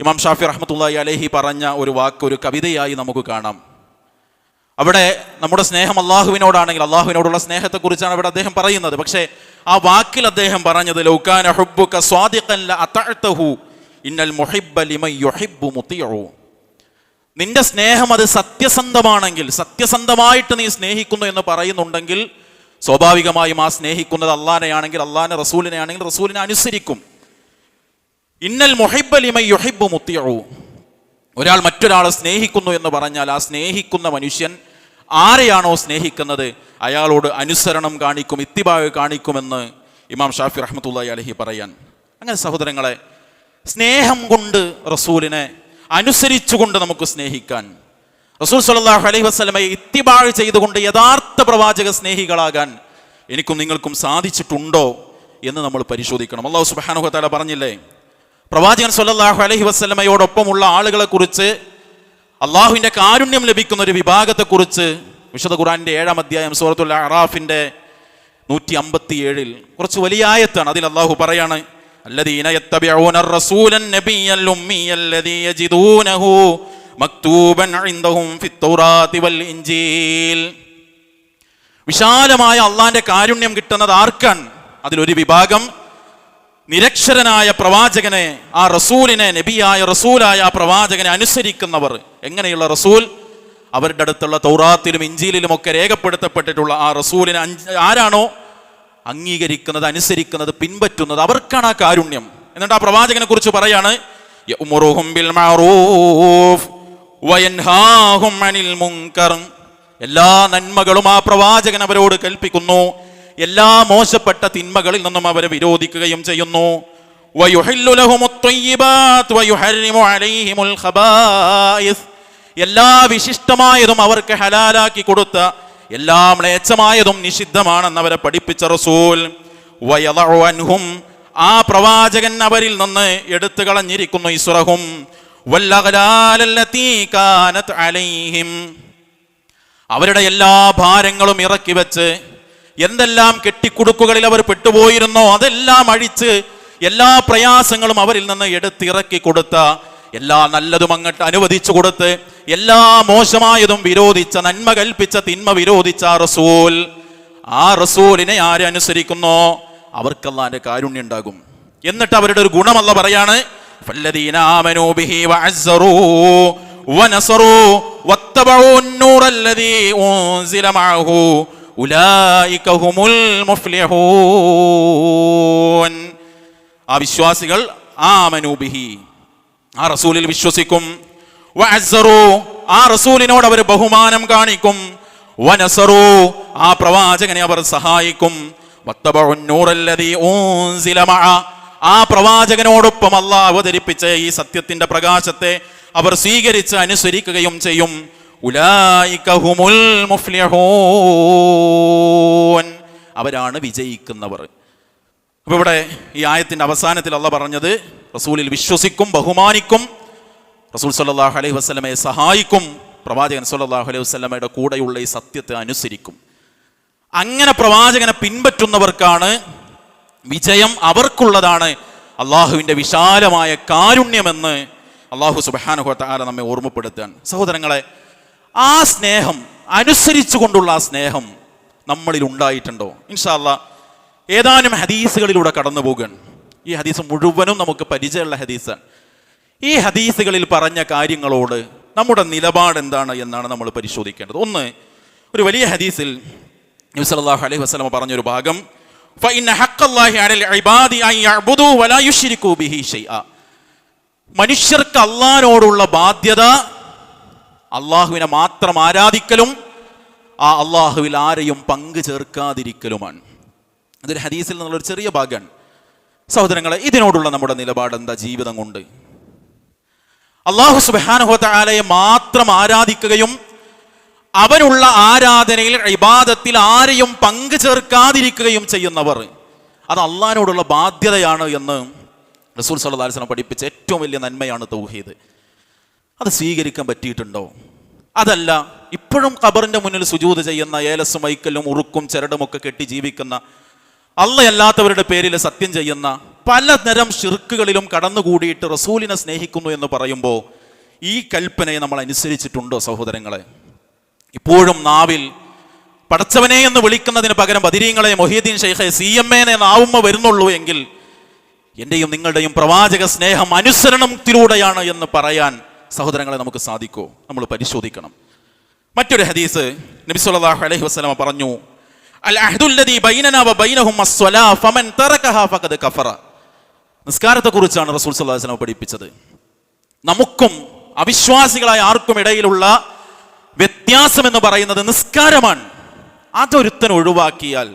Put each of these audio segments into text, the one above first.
ഇമാം ഷാഫി റഹ്മത്തുള്ളാഹി അലഹി പറഞ്ഞ ഒരു വാക്ക് ഒരു കവിതയായി നമുക്ക് കാണാം. അവിടെ നമ്മുടെ സ്നേഹം അള്ളാഹുവിനോടാണെങ്കിൽ അള്ളാഹുവിനോടുള്ള സ്നേഹത്തെക്കുറിച്ചാണ് അവിടെ അദ്ദേഹം പറയുന്നത്. പക്ഷേ ആ വാക്കിൽ അദ്ദേഹം പറഞ്ഞത് നിന്റെ സ്നേഹം അത് സത്യസന്ധമാണെങ്കിൽ സത്യസന്ധമായിട്ട് നീ സ്നേഹിക്കുന്നു എന്ന് പറയുന്നുണ്ടെങ്കിൽ സ്വാഭാവികമായും ആ സ്നേഹിക്കുന്നത് അള്ളാനെയാണെങ്കിൽ അള്ളാനെ റസൂലിനെ ആണെങ്കിൽ റസൂലിനെ അനുസരിക്കും. ഇന്നൽ മുഹിബ്ബ ലിമൻ യുഹിബ്ബു മുതിഉ ഒരാൾ മറ്റൊരാളെ സ്നേഹിക്കുന്നു എന്ന് പറഞ്ഞാൽ ആ സ്നേഹിക്കുന്ന മനുഷ്യൻ ആരെയാണോ സ്നേഹിക്കുന്നത്? അയാളോട് അനുസരണം കാണിക്കും ഇത്തിബാഗ് കാണിക്കുമെന്ന് ഇമാം ഷാഫി റഹ്മത്തുള്ള അലഹി പറയാൻ. അങ്ങനെ സഹോദരങ്ങളെ സ്നേഹം കൊണ്ട് റസൂലിനെ അനുസരിച്ചുകൊണ്ട് നമുക്ക് സ്നേഹിക്കാൻ. റസൂൽ സല്ലല്ലാഹു അലൈഹി വസ്ലമയെ ഇത്തിബാഴ് ചെയ്തുകൊണ്ട് യഥാർത്ഥ പ്രവാചക സ്നേഹികളാകാൻ എനിക്കും നിങ്ങൾക്കും സാധിച്ചിട്ടുണ്ടോ എന്ന് നമ്മൾ പരിശോധിക്കണം. അള്ളാഹു സുബാനുഹത്താല പറഞ്ഞില്ലേ? പ്രവാചകൻ സല്ലല്ലാഹു അലൈഹി വസല്ലമയോടൊപ്പമുള്ള ആളുകളെ കുറിച്ച് അള്ളാഹുവിന്റെ കാരുണ്യം ലഭിക്കുന്ന ഒരു വിഭാഗത്തെക്കുറിച്ച് വിശുദ്ധ ഖുറാന്റെ ഏഴാം അധ്യായം സൂറത്തുൽ അറാഫിന്റെ നൂറ്റി അമ്പത്തി ഏഴിൽ കുറച്ച് വലിയ ആയത്താണ് അതിൽ അള്ളാഹു പറയാണ് الذين يتبعون الرسول النبي الأمي الذي يجدونه مكتوبا عندهم في التوراة والإنجيل വിശാലമായ അള്ളാന്റെ കാരുണ്യം കിട്ടുന്നത് ആർക്കാണ് അതിലൊരു വിഭാഗം നിരക്ഷരനായ പ്രവാചകനെ ആ റസൂലിനെ നബിയായ റസൂലായ ആ പ്രവാചകനെ അനുസരിക്കുന്നവർ. എങ്ങനെയുള്ള റസൂൽ? അവരുടെ അടുത്തുള്ള തൗറാത്തിലും ഇഞ്ചിയിലും ഒക്കെ രേഖപ്പെടുത്തപ്പെട്ടിട്ടുള്ള ആ റസൂലിനെ ആരാണോ? അംഗീകരിക്കുന്നത് അനുസരിക്കുന്നത് പിൻപറ്റുന്നത്. അവർക്കാണ് ആ കാരുണ്യം. എന്നിട്ട് ആ പ്രവാചകനെ കുറിച്ച് പറയാണ് എല്ലാ നന്മകളും ആ പ്രവാചകൻ അവരോട് കൽപ്പിക്കുന്നു. എല്ലാ മോശപ്പെട്ട തിന്മകളിൽ നിന്നും അവരെ വിരോധിക്കുകയും ചെയ്യുന്നു. എല്ലാ വിശിഷ്ടമായതും അവർക്ക് ഹലാലാക്കി കൊടുത്ത എല്ലാ മ്ലേച്ഛമായതും നിഷിദ്ധമാണെന്ന് അവരെ പഠിപ്പിച്ച റസൂൽ. അൻഹും ആ പ്രവാചകൻ അവരിൽ നിന്ന് എടുത്തു കളഞ്ഞിരിക്കുന്നു അലൈഹിം. അവരുടെ എല്ലാ ഭാരങ്ങളും ഇറക്കി വെച്ച് എന്തെല്ലാം കെട്ടിക്കുടുക്കുകളിൽ അവർ പെട്ടുപോയിരുന്നോ അതെല്ലാം അഴിച്ച് എല്ലാ പ്രയാസങ്ങളും അവരിൽ നിന്ന് എടുത്തിറക്കി കൊടുത്ത എല്ലാ നല്ലതും അങ്ങോട്ട് അനുവദിച്ചു കൊടുത്ത് എല്ലാ മോശമായതും വിരോധിച്ച നന്മ കൽപ്പിച്ച തിന്മ വിരോധിച്ച ആ റസൂൽ ആ റസൂലിനെ ആരെ അനുസരിക്കുന്നോ അവർക്കല്ലാന്റെ കാരുണ്യം ഉണ്ടാകും എന്നിട്ട് അവരുടെ ഒരു ഗുണമല്ല പറയാണ് فالذين آمنوا به وعزروه ونصروا واتبعوا النور الذي أنزل معه ഉലായിക്കഹുമുൽ മുഫ്ലിഹൂൻ. ആ വിശ്വാസികൾ ആമനൂബിഹി ആ റസൂലിൽ വിശ്വസിക്കും. വഅസ്സറു. ആ റസൂലിനോട് അവർ ബഹുമാനം കാണിക്കും. വനസറു. ആ പ്രവാചകനെ അവർ സഹായിക്കും. ആ പ്രവാചകനോടൊപ്പം അള്ളാഹ് അവതരിപ്പിച്ച ഈ സത്യത്തിന്റെ പ്രകാശത്തെ അവർ സ്വീകരിച്ച് അനുസരിക്കുകയും ചെയ്യും. മുഫ്ലിഹൂൻ. അവരാണ് വിജയിക്കുന്നവർ. അപ്പൊ ഇവിടെ ഈ ആയത്തിന്റെ അവസാനത്തിൽ അല്ല പറഞ്ഞത് റസൂലിൽ വിശ്വസിക്കും ബഹുമാനിക്കും റസൂൽ സല്ലല്ലാഹു അലൈഹി വസ്ലമയെ സഹായിക്കും പ്രവാചകൻ സല്ലല്ലാഹു അലൈഹി വസ്ലമയുടെ കൂടെയുള്ള ഈ സത്യത്തെ അനുസരിക്കും. അങ്ങനെ പ്രവാചകനെ പിൻപറ്റുന്നവർക്കാണ് വിജയം അവർക്കുള്ളതാണ് അള്ളാഹുവിന്റെ വിശാലമായ കാരുണ്യമെന്ന് അള്ളാഹു സുബഹാനുഹ താല നമ്മെ ഓർമ്മപ്പെടുത്താൻ. സഹോദരങ്ങളെ ആ സ്നേഹം അനുസരിച്ചു കൊണ്ടുള്ള ആ സ്നേഹം നമ്മളിൽ ഉണ്ടായിട്ടുണ്ടോ? ഇൻഷാല്ല ഏതാനും ഹദീസുകളിലൂടെ കടന്നു പോകാൻ ഈ ഹദീസ് മുഴുവനും നമുക്ക് പരിചയമുള്ള ഹദീസാണ് ഈ ഹദീസുകളിൽ പറഞ്ഞ കാര്യങ്ങളോട് നമ്മുടെ നിലപാട് എന്താണ് എന്നാണ് നമ്മൾ പരിശോധിക്കേണ്ടത്. ഒന്ന് ഒരു വലിയ ഹദീസിൽ നബ്സലാഹു അലൈഹി വസ്ലമ പറഞ്ഞൊരു ഭാഗം മനുഷ്യർക്ക് അള്ളാനോടുള്ള ബാധ്യത അള്ളാഹുവിനെ മാത്രം ആരാധിക്കലും ആ അള്ളാഹുവിൽ ആരെയും പങ്കു ചേർക്കാതിരിക്കലുമാണ്. അതൊരു ഹദീസിൽ നിന്നുള്ളൊരു ചെറിയ ഭാഗമാണ്. സഹോദരങ്ങളെ ഇതിനോടുള്ള നമ്മുടെ നിലപാട് എന്താ ജീവിതം കൊണ്ട്? അള്ളാഹു സുബാനുഹത്താലയെ മാത്രം ആരാധിക്കുകയും അവനുള്ള ആരാധനയിൽ ഇബാദത്തിൽ ആരെയും പങ്കു ചേർക്കാതിരിക്കുകയും ചെയ്യുന്നവർ. അത് അള്ളാഹിനോടുള്ള ബാധ്യതയാണ് എന്ന് റസൂൽ വസല്ലം പഠിപ്പിച്ച ഏറ്റവും വലിയ നന്മയാണ് തൗഹീദ്. അത് സ്വീകരിക്കാൻ പറ്റിയിട്ടുണ്ടോ? അതല്ല ഇപ്പോഴും ഖബറിന്റെ മുന്നിൽ സുജൂത് ചെയ്യുന്ന ഏലസും മൈക്കലും ഉറുക്കും ചരടുമൊക്കെ കെട്ടി ജീവിക്കുന്ന അള്ളയല്ലാത്തവരുടെ പേരിൽ സത്യം ചെയ്യുന്ന പലതരം ഷിർക്കുകളിലും കടന്നുകൂടിയിട്ട് റസൂലിനെ സ്നേഹിക്കുന്നു എന്ന് പറയുമ്പോൾ ഈ കൽപ്പനയെ നമ്മൾ അനുസരിച്ചിട്ടുണ്ടോ സഹോദരങ്ങളെ? ഇപ്പോഴും നാവിൽ പടച്ചവനെ എന്ന് വിളിക്കുന്നതിന് പകരം ബദിരീങ്ങളെ മൊഹീദ്ദീൻ ഷെയ്ഖെ സി എം എനെ നാവുമ്മ വരുന്നുള്ളൂ എങ്കിൽ എന്റെയും നിങ്ങളുടെയും പ്രവാചക സ്നേഹം അനുസരണത്തിലൂടെയാണ് എന്ന് പറയാൻ സഹോദരങ്ങളെ നമുക്ക് സാധിക്കോ. നമ്മൾ പരിശോധിക്കണം. മറ്റൊരു ഹദീസ് നബി സല്ലല്ലാഹു അലൈഹി വസല്ലമ പറഞ്ഞു അൽ അഹ്ദുല്ലദീ ബൈനനാ വ ബൈനഹും അസ്സലാ ഫമൻ തറകഹാ ഫഖദ് കഫറ. നിസ്കാരത്തെക്കുറിച്ചാണ് റസൂൽ സല്ലല്ലാഹു അലൈഹി വസല്ലമ പഠിപ്പിച്ചത്. നമുക്കും അവിശ്വാസികളായ ആർക്കും ഇടയിലുള്ള വ്യത്യാസം എന്ന് പറയുന്നത് നിസ്കാരമാണ്. അതൊരുത്തൻ ഒഴിവാക്കിയാൽ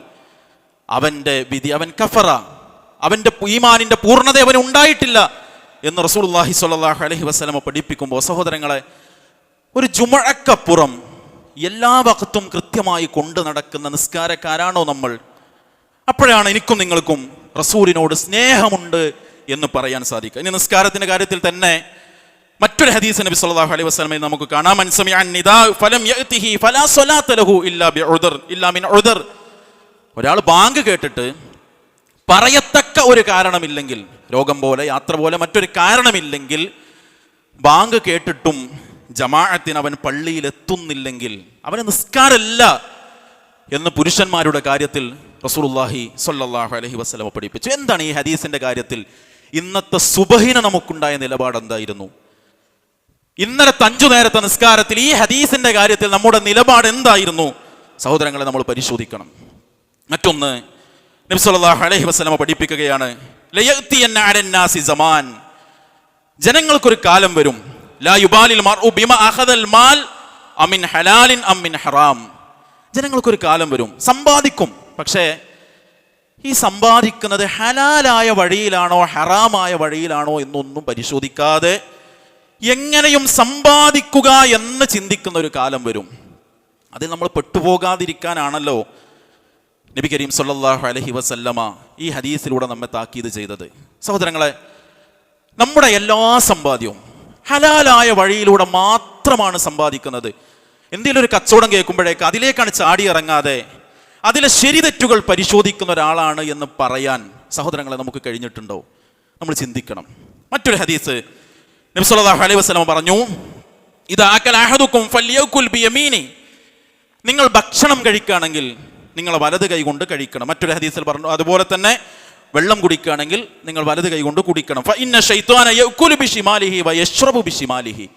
അവന്റെ വിധി അവൻ കഫറ അവന്റെ ഈമാനിന്റെ പൂർണത അവന് ഉണ്ടായിട്ടില്ല. എന്ന് റസൂലുള്ളാഹി സ്വല്ലല്ലാഹു അലഹി വസ്ലമ പഠിപ്പിക്കുമ്പോൾ സഹോദരങ്ങളെ ഒരു ജുമഴക്കപ്പുറം എല്ലാ വകത്തും കൃത്യമായി കൊണ്ടു നടക്കുന്ന നിസ്കാരക്കാരാണോ നമ്മൾ? അപ്പോഴാണ് എനിക്കും നിങ്ങൾക്കും റസൂലിനോട് സ്നേഹമുണ്ട് എന്ന് പറയാൻ സാധിക്കുക. ഇനി നിസ്കാരത്തിന്റെ കാര്യത്തിൽ തന്നെ മറ്റൊരു ഹദീസ് നബി സല്ലല്ലാഹു അലൈഹി വസല്ലമയിൽ നമുക്ക് കാണാം. നിദാ ഫലം യഅതിഹി ഫലാ ലഹു ഒരാൾ ബാങ്ക് കേട്ടിട്ട് പറയത്തക്ക ഒരു കാരണമില്ലെങ്കിൽ രോഗം പോലെ യാത്ര പോലെ മറ്റൊരു കാരണമില്ലെങ്കിൽ ബാങ്ക് കേട്ടിട്ടും ജമാഅത്തിന് അവൻ പള്ളിയിൽ എത്തുന്നില്ലെങ്കിൽ അവന് നിസ്കാരമല്ല എന്ന് പുരുഷന്മാരുടെ കാര്യത്തിൽ റസൂലുള്ളാഹി സ്വല്ലല്ലാഹു അലഹി വസ്ലമ പഠിപ്പിച്ചു. എന്താണ് ഈ ഹദീസിന്റെ കാര്യത്തിൽ? ഇന്നത്തെ സുബഹിന നമുക്കുണ്ടായ നിലപാട് എന്തായിരുന്നു? ഇന്നലത്തെ അഞ്ചു നേരത്തെ നിസ്കാരത്തിൽ ഈ ഹദീസിന്റെ കാര്യത്തിൽ നമ്മുടെ നിലപാട് എന്തായിരുന്നു? സഹോദരങ്ങളെ നമ്മൾ പരിശോധിക്കണം. മറ്റൊന്ന് നബി സല്ലല്ലാഹു അലൈഹി വസല്ലമ പഠിപ്പിക്കുകയാണ് ജനങ്ങൾക്കൊരു കാലം വരും. അമിൻ ഹലാലിൻ അമിൻ ഹറാം. ജനങ്ങൾക്കൊരു കാലം വരും. സമ്പാദിക്കും. പക്ഷേ ഈ സമ്പാദിക്കുന്നത് ഹലാലായ വഴിയിലാണോ ഹറാമായ വഴിയിലാണോ എന്നൊന്നും പരിശോധിക്കാതെ എങ്ങനെയും സമ്പാദിക്കുക എന്ന് ചിന്തിക്കുന്ന ഒരു കാലം വരും. അതിൽ നമ്മൾ പെട്ടുപോകാതിരിക്കാനാണല്ലോ നബി കരീം സല്ലാഹു അലഹി വസല്ലമ ഈ ഹദീസിലൂടെ നമ്മെ താക്കീത് ചെയ്തത്. സഹോദരങ്ങളെ നമ്മുടെ എല്ലാ സമ്പാദ്യവും ഹലാലായ വഴിയിലൂടെ മാത്രമാണ് സമ്പാദിക്കുന്നത്. എന്തെങ്കിലും ഒരു കച്ചവടം കേൾക്കുമ്പോഴേക്ക് അതിലേക്കാണ് ചാടി ഇറങ്ങാതെ അതിലെ ശരിതെറ്റുകൾ പരിശോധിക്കുന്ന ഒരാളാണ് എന്ന് പറയാൻ സഹോദരങ്ങളെ നമുക്ക് കഴിഞ്ഞിട്ടുണ്ടോ? നമ്മൾ ചിന്തിക്കണം. മറ്റൊരു ഹദീസ് നബി സല്ലാഹു അലൈഹി വസല്ലമ പറഞ്ഞു ഇത് ആക്കൽ അഹദുക്കും നിങ്ങൾ ഭക്ഷണം കഴിക്കുകയാണെങ്കിൽ നിങ്ങൾ വലത് കൈ കൊണ്ട് കഴിക്കണം. മറ്റൊരു ഹദീസിൽ പറഞ്ഞു അതുപോലെ തന്നെ വെള്ളം കുടിക്കുകയാണെങ്കിൽ നിങ്ങൾ വലത് കൈ കൊണ്ട് കുടിക്കണം. ഇന്ന ശൈത്വാന യഅ്കുലു ബിശിമാലിഹി വയശ്റബു ബിശിമാലിഹി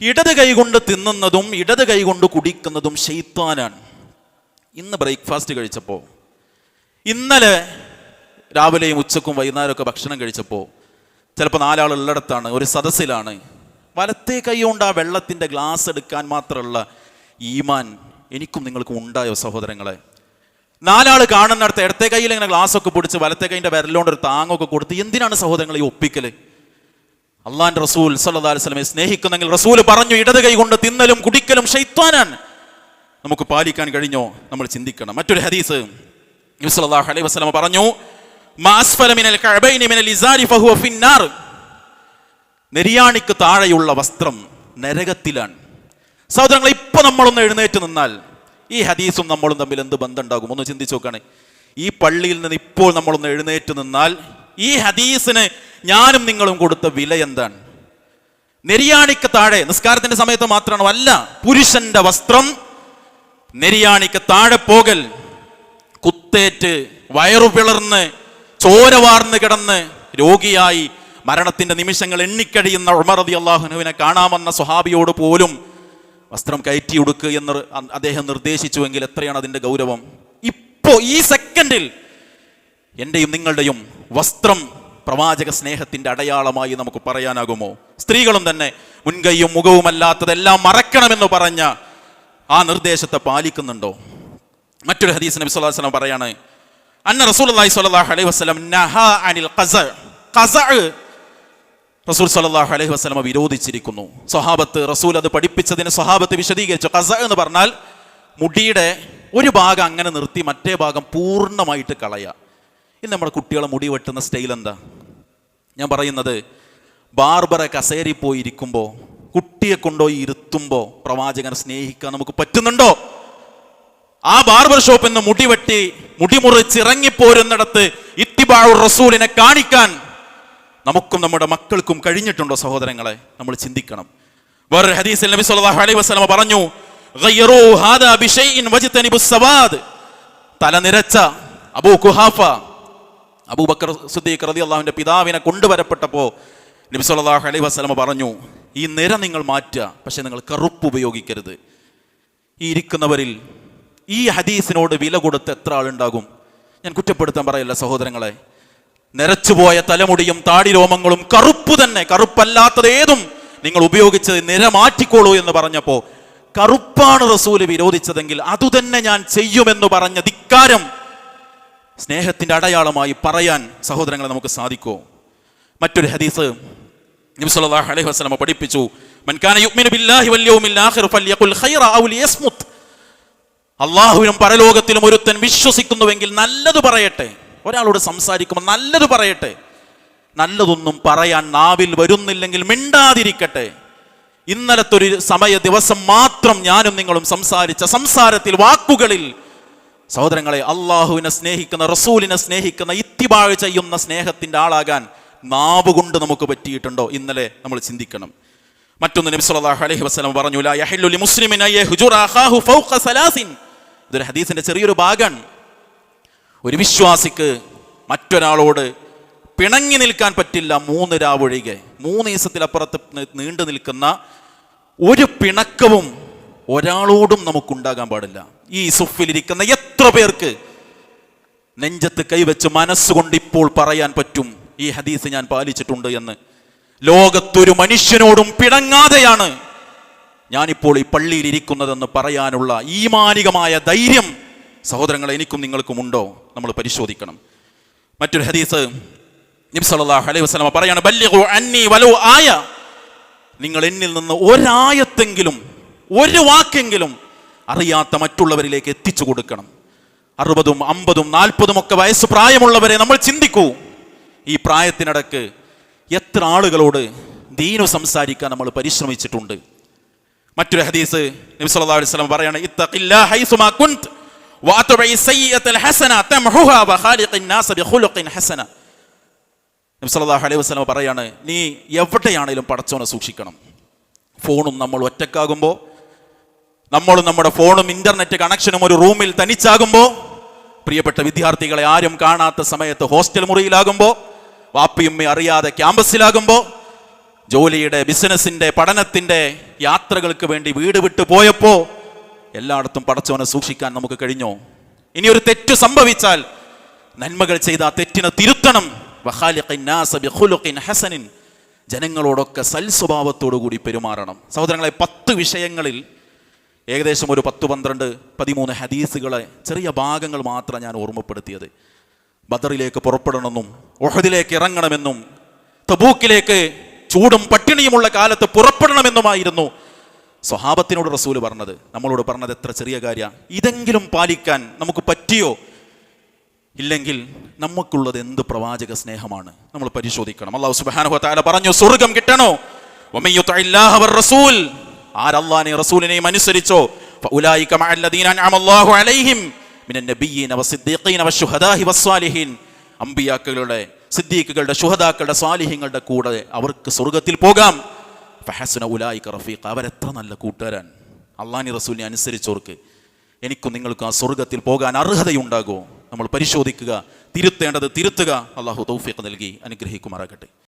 ഇടത് കൈ കൊണ്ട് തിന്നുന്നതും ഇടത് കൈ കൊണ്ട് കുടിക്കുന്നതും ഷെയ്ത്താനാണ് ഇന്ന് ബ്രേക്ക്ഫാസ്റ്റ് കഴിച്ചപ്പോൾ ഇന്നലെ രാവിലെയും ഉച്ചക്കും വൈകുന്നേരമൊക്കെ ഭക്ഷണം കഴിച്ചപ്പോൾ ചിലപ്പോൾ നാലാളുള്ളിടത്താണ് ഒരു സദസ്സിലാണ്. വലത്തേ കൈ കൊണ്ട് ആ വെള്ളത്തിന്റെ ഗ്ലാസ് എടുക്കാൻ മാത്രമുള്ള ഈമാൻ എനിക്കും നിങ്ങൾക്കും ഉണ്ടായോ സഹോദരങ്ങളെ. നാലാൾ കാണുന്നിടത്ത് ഇടത്തെ കയ്യിൽ ഇങ്ങനെ ഗ്ലാസ് ഒക്കെ പിടിച്ച് വലത്തെ കൈന്റെ വിരലോണ്ട് ഒരു താങ്ങൊക്കെ കൊടുത്ത് എന്തിനാണ് സഹോദരങ്ങളെ ഈ ഒപ്പിക്കൽ? അള്ളാൻ റസൂൽ സല്ലാ വസല്ലമയെ സ്നേഹിക്കുന്നെങ്കിൽ റസൂൽ പറഞ്ഞു ഇടത് കൈ കൊണ്ട് തിന്നലും കുടിക്കലും ഷെയ്ത്താനാണ്. നമുക്ക് പാലിക്കാൻ കഴിഞ്ഞോ? നമ്മൾ ചിന്തിക്കണം. മറ്റൊരു ഹദീസ് നബി സല്ലല്ലാഹു അലൈഹി വസല്ലമ പറഞ്ഞു നെരിയാണിക്ക് താഴെയുള്ള വസ്ത്രം നരകത്തിലാണ്. സഹോദരങ്ങളെ ഇപ്പൊ നമ്മളൊന്ന് എഴുന്നേറ്റ് നിന്നാൽ ഈ ഹദീസും നമ്മളും തമ്മിൽ എന്ത് ബന്ധം ഉണ്ടാകും ഒന്ന് ചിന്തിച്ചു നോക്കണേ. ഈ പള്ളിയിൽ നിന്ന് ഇപ്പോൾ നമ്മളൊന്ന് എഴുന്നേറ്റ് നിന്നാൽ ഈ ഹദീസിന് ഞാനും നിങ്ങളും കൊടുത്ത വില എന്താണ്? നെരിയാണിക്ക് താഴെ നിസ്കാരത്തിന്റെ സമയത്ത് മാത്രമാണോ? അല്ല പുരുഷന്റെ വസ്ത്രം നെരിയാണിക്ക് താഴെ പോകൽ കുത്തേറ്റ് വയറു പിളർന്ന് ചോര വാർന്ന് കിടന്ന് രോഗിയായി മരണത്തിന്റെ നിമിഷങ്ങൾ എണ്ണിക്കഴിയുന്ന ഉമർ റതി അള്ളാഹുനുവിനെ കാണാമെന്ന സ്വഹാബിയോട് പോലും വസ്ത്രം കയറ്റി ഉടുക്കുക എന്ന് അദ്ദേഹം നിർദ്ദേശിച്ചുവെങ്കിൽ എത്രയാണ് അതിന്റെ ഗൗരവം? ഇപ്പോൾ ഈ സെക്കൻഡിൽ എന്റെയും നിങ്ങളുടെയും വസ്ത്രം പ്രവാചക സ്നേഹത്തിന്റെ അടയാളമായി നമുക്ക് പറയാനാകുമോ? സ്ത്രീകളും തന്നെ മുൻകൈയും മുഖവുമല്ലാത്തതെല്ലാം മറക്കണമെന്ന് പറഞ്ഞ ആ നിർദ്ദേശത്തെ പാലിക്കുന്നുണ്ടോ? മറ്റൊരു ഹദീസ് നബി സ്വല്ലല്ലാഹു അലൈഹി വസല്ലം പറയാണ് അന്ന റസൂലുള്ളാഹി സ്വല്ലല്ലാഹു അലൈഹി വസല്ലം നഹാ അനിൽ ഖസഅ ഖസ റസൂൽ സല്ലല്ലാഹു അലൈഹി വസ്ലമ വിരോധിച്ചിരിക്കുന്നു. സ്വഹാബത്ത് റസൂൽ അത് പഠിപ്പിച്ചതിന് സ്വഹാബത്ത് വിശദീകരിച്ചു. കസ എന്ന് പറഞ്ഞാൽ മുടിയുടെ ഒരു ഭാഗം അങ്ങനെ നിർത്തി മറ്റേ ഭാഗം പൂർണമായിട്ട് കളയുക. ഇന്ന് നമ്മുടെ കുട്ടികളെ മുടി വെട്ടുന്ന സ്റ്റൈൽ എന്താ? ഞാൻ പറയുന്നത് ബാർബറെ കസേരി പോയി ഇരിക്കുമ്പോൾ കുട്ടിയെ കൊണ്ടുപോയി ഇരുത്തുമ്പോൾ പ്രവാചകനെ സ്നേഹിക്കാൻ നമുക്ക് പറ്റുന്നുണ്ടോ? ആ ബാർബർ ഷോപ്പിൽ നിന്ന് മുടി വെട്ടി മുടി ഇത്തിബാഴു റസൂലിനെ കാണിക്കാൻ നമുക്കും നമ്മുടെ മക്കൾക്കും കഴിഞ്ഞിട്ടുണ്ടോ സഹോദരങ്ങളെ? നമ്മൾ ചിന്തിക്കണം. വേറൊരു ഹദീസിൽ നബി സല്ലല്ലാഹു അലൈഹി വസല്ലം പറഞ്ഞു "ഗയ്യറൂ ഹാദാ ബിശൈഇൻ വജ്തനിബുസ് സവാദ്." തല നിരച്ച അബൂ കുഹാഫ അബൂബക്കർ സുദ്ദീഖ് റളിയല്ലാഹുവിന്റെ പിതാവിനെ കൊണ്ടുവരപ്പെട്ടപ്പോൾ നബി സല്ലല്ലാഹു അലൈഹി വസല്ലം പറഞ്ഞു ഈ നിര നിങ്ങൾ മാറ്റുക പക്ഷെ നിങ്ങൾ കറുപ്പ് ഉപയോഗിക്കരുത്. ഈ ഇരിക്കുന്നവരിൽ ഈ ഹദീസിനോട് വില കൊടുത്ത് എത്ര ആളുണ്ടാകും? ഞാൻ കുറ്റപ്പെടുത്താൻ പറയല്ല സഹോദരങ്ങളെ. നിരച്ചുപോയ തലമുടിയും താടിരോമങ്ങളും കറുപ്പ് തന്നെ. കറുപ്പല്ലാത്തത് ഏതും നിങ്ങൾ ഉപയോഗിച്ചത് നിരമാറ്റിക്കോളൂ എന്ന് പറഞ്ഞപ്പോൾ കറുപ്പാണ് റസൂൽ വിരോധിച്ചതെങ്കിൽ അതുതന്നെ ഞാൻ ചെയ്യുമെന്ന് പറഞ്ഞ ധിക്കാരം സ്നേഹത്തിന്റെ അടയാളമായി പറയാൻ സഹോദരങ്ങളെ നമുക്ക് സാധിക്കുമോ മറ്റൊരു ഹദീസ് അലൈഹി പഠിപ്പിച്ചു. മൻകാന ബില്ലാഹി ഖൈറ ഔ അള്ളാഹുവിനും പരലോകത്തിലും ഒരുത്തൻ വിശ്വസിക്കുന്നുവെങ്കിൽ നല്ലത് പറയട്ടെ. ഒരാളോട് സംസാരിക്കുമ്പോൾ നല്ലത് പറയട്ടെ. നല്ലതൊന്നും പറയാൻ നാവിൽ വരുന്നില്ലെങ്കിൽ മിണ്ടാതിരിക്കട്ടെ. ഇന്നലത്തെ ഒരു സമയ ദിവസം മാത്രം ഞാനും നിങ്ങളും സംസാരിച്ച സംസാരത്തിൽ വാക്കുകളിൽ സഹോദരങ്ങളെ അള്ളാഹുവിനെ സ്നേഹിക്കുന്ന റസൂലിനെ സ്നേഹിക്കുന്ന ഇത്തിബാഴ് ചെയ്യുന്ന സ്നേഹത്തിന്റെ ആളാകാൻ നാവ് കൊണ്ട് നമുക്ക് പറ്റിയിട്ടുണ്ടോ? ഇന്നലെ നമ്മൾ ചിന്തിക്കണം. മറ്റൊന്ന് നബി സല്ലല്ലാഹു അലൈഹി വസല്ലം പറഞ്ഞു ലാ യഹില്ലു യഹ്ജുറ അഖാഹു ഫൗഖ സലാസിൻ. ഇതൊരു ഹദീസിന്റെ ചെറിയൊരു ഭാഗമാണ്. ഒരു വിശ്വാസിക്ക് മറ്റൊരാളോട് പിണങ്ങി നിൽക്കാൻ പറ്റില്ല മൂന്ന് രാവൊഴികെ. മൂന്ന് ദിവസത്തിലപ്പുറത്ത് നീണ്ടു നിൽക്കുന്ന ഒരു പിണക്കവും ഒരാളോടും നമുക്കുണ്ടാകാൻ പാടില്ല. ഈ സുഫിലിരിക്കുന്ന എത്ര പേർക്ക് നെഞ്ചത്ത് കൈവച്ച് മനസ്സുകൊണ്ട് ഇപ്പോൾ പറയാൻ പറ്റും ഈ ഹദീസ് ഞാൻ പാലിച്ചിട്ടുണ്ട് എന്ന്. ലോകത്തൊരു മനുഷ്യനോടും പിണങ്ങാതെയാണ് ഞാനിപ്പോൾ ഈ പള്ളിയിൽ ഇരിക്കുന്നതെന്ന് പറയാനുള്ള ഈമാനികമായ ധൈര്യം സഹോദരങ്ങളെ എനിക്കും നിങ്ങൾക്കും ഉണ്ടോ? നമ്മൾ പരിശോധിക്കണം. മറ്റൊരു ഹദീസ് നബി സല്ലല്ലാഹു അലൈഹി വസ്ലമ പറയാണ് അന്നി വലോ ആയ. നിങ്ങൾ എന്നിൽ നിന്ന് ഒരായത്തെങ്കിലും ഒരു വാക്കെങ്കിലും അറിയാത്ത മറ്റുള്ളവരിലേക്ക് എത്തിച്ചു കൊടുക്കണം. അറുപതും അമ്പതും നാൽപ്പതും ഒക്കെ വയസ്സ് പ്രായമുള്ളവരെ നമ്മൾ ചിന്തിക്കൂ. ഈ പ്രായത്തിനിടക്ക് എത്ര ആളുകളോട് ദീനു സംസാരിക്കാൻ നമ്മൾ പരിശ്രമിച്ചിട്ടുണ്ട്? മറ്റൊരു ഹദീസ് നബി സല്ലല്ലാഹു അലൈഹി വസല്ലം പറയാണ് ഇത്തഖില്ലാ ഹൈസുമാ കുൻത് അലൈഹി പറയാണ് നീ എവിടെയാണെങ്കിലും പടച്ചോനെ സൂക്ഷിക്കണം. ഫോണും നമ്മൾ ഒറ്റക്കാകുമ്പോൾ നമ്മളും നമ്മുടെ ഫോണും ഇന്റർനെറ്റ് കണക്ഷനും ഒരു റൂമിൽ തനിച്ചാകുമ്പോൾ പ്രിയപ്പെട്ട വിദ്യാർത്ഥികളെ ആരും കാണാത്ത സമയത്ത് ഹോസ്റ്റൽ മുറിയിലാകുമ്പോൾ വാപ്പിയമ്മ അറിയാതെ ക്യാമ്പസിലാകുമ്പോൾ ജോലിയുടെ ബിസിനസിന്റെ പഠനത്തിന്റെ യാത്രകൾക്ക് വേണ്ടി വീട് വിട്ടു പോയപ്പോ എല്ലായിടത്തും പടച്ചവനെ സൂക്ഷിക്കാൻ നമുക്ക് കഴിഞ്ഞോ? ഇനി ഒരു തെറ്റ് സംഭവിച്ചാൽ നന്മകൾ ചെയ്ത ആ തെറ്റിനെ തിരുത്തണം. ജനങ്ങളോടൊക്കെ സൽസ്വഭാവത്തോടു കൂടി പെരുമാറണം. സഹോദരങ്ങളെ പത്ത് വിഷയങ്ങളിൽ ഏകദേശം ഒരു പത്ത് പന്ത്രണ്ട് പതിമൂന്ന് ഹദീസുകളെ ചെറിയ ഭാഗങ്ങൾ മാത്രം ഞാൻ ഓർമ്മപ്പെടുത്തിയത്. ബദറിലേക്ക് പുറപ്പെടണമെന്നും ഒഹദിലേക്ക് ഇറങ്ങണമെന്നും തബൂക്കിലേക്ക് ചൂടും പട്ടിണിയുമുള്ള കാലത്ത് പുറപ്പെടണമെന്നുമായിരുന്നു സ്വഹാബത്തിനോട് റസൂൽ പറഞ്ഞത് നമ്മളോട് പറഞ്ഞത് എത്ര ചെറിയ കാര്യമാണ് ഇതെങ്കിലും പാലിക്കാൻ നമുക്ക് പറ്റിയോ? ഇല്ലെങ്കിൽ നമുക്കുള്ളത് എന്ത് പ്രവാചക സ്നേഹമാണ്? നമ്മൾ പരിശോധിക്കണം. അള്ളാഹു സുബ്ഹാനഹു വതആല പറഞ്ഞു സ്വർഗം കിട്ടണോ? വർ-റസൂൽ ആരല്ലാനെ റസൂലിനെയും അനുസരിച്ചോ? അമ്പിയാക്കളുടെ സിദ്ദീഖുകളുടെ ശുഹദാക്കളുടെ സ്വാലിഹ്യങ്ങളുടെ കൂടെ അവർക്ക് സ്വർഗത്തിൽ പോകാം. ഫഹസുന ഉലായിക റഫീഖ്. അവരെത്ര നല്ല കൂട്ടുകാരാണ്. അള്ളാഹി റസൂലിനെ അനുസരിച്ചവർക്ക് എനിക്കും നിങ്ങൾക്കും ആ സ്വർഗത്തിൽ പോകാൻ അർഹതയുണ്ടാകുമോ? നമ്മൾ പരിശോധിക്കുക തിരുത്തേണ്ടത് തിരുത്തുക. അള്ളാഹു തൗഫീഖ് നൽകി അനുഗ്രഹിക്കുമാറാകട്ടെ.